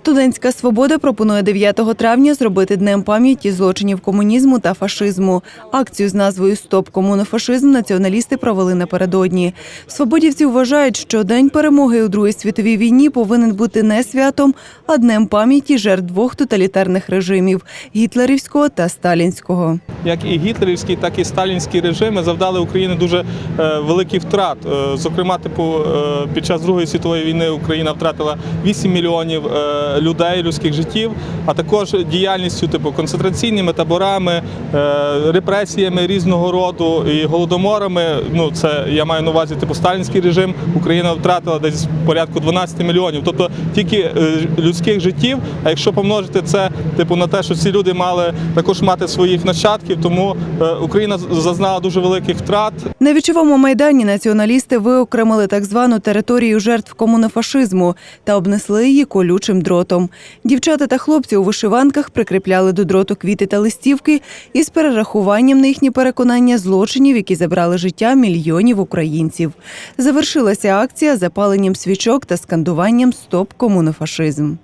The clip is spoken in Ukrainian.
Студентська свобода пропонує 9 травня зробити днем пам'яті злочинів комунізму та фашизму. Акцію з назвою Стоп комунофашизм націоналісти провели напередодні. Свободівці вважають, що день перемоги у Другій світовій війні повинен бути не святом, а днем пам'яті жертв двох тоталітарних режимів гітлерівського та сталінського. як і гітлерівський, так і сталінські режими завдали Україні дуже е, великих втрат. Е, Зокрема, типу, е, під час Другої світової війни Україна втратила 8 мільйонів людей, людських життів, а також діяльністю, типу концентраційними таборами, е, репресіями різного роду і голодоморами. Ну це я маю на увазі, типу сталінський режим. Україна втратила десь порядку 12 мільйонів. Тобто тільки е, людських життів. А якщо помножити це, типу, на те, що ці люди мали також мати своїх нащадків, тому е, Україна зазнала дуже великих втрат. На вічовому майдані націоналісти виокремили так звану територію жертв комунофашизму та обнесли її колючим дротом. Дівчата та хлопці у вишиванках прикріпляли до дроту квіти та листівки із перерахуванням на їхні переконання злочинів, які забрали життя мільйонів українців. Завершилася акція запаленням свічок та скандуванням Стоп комунофашизм.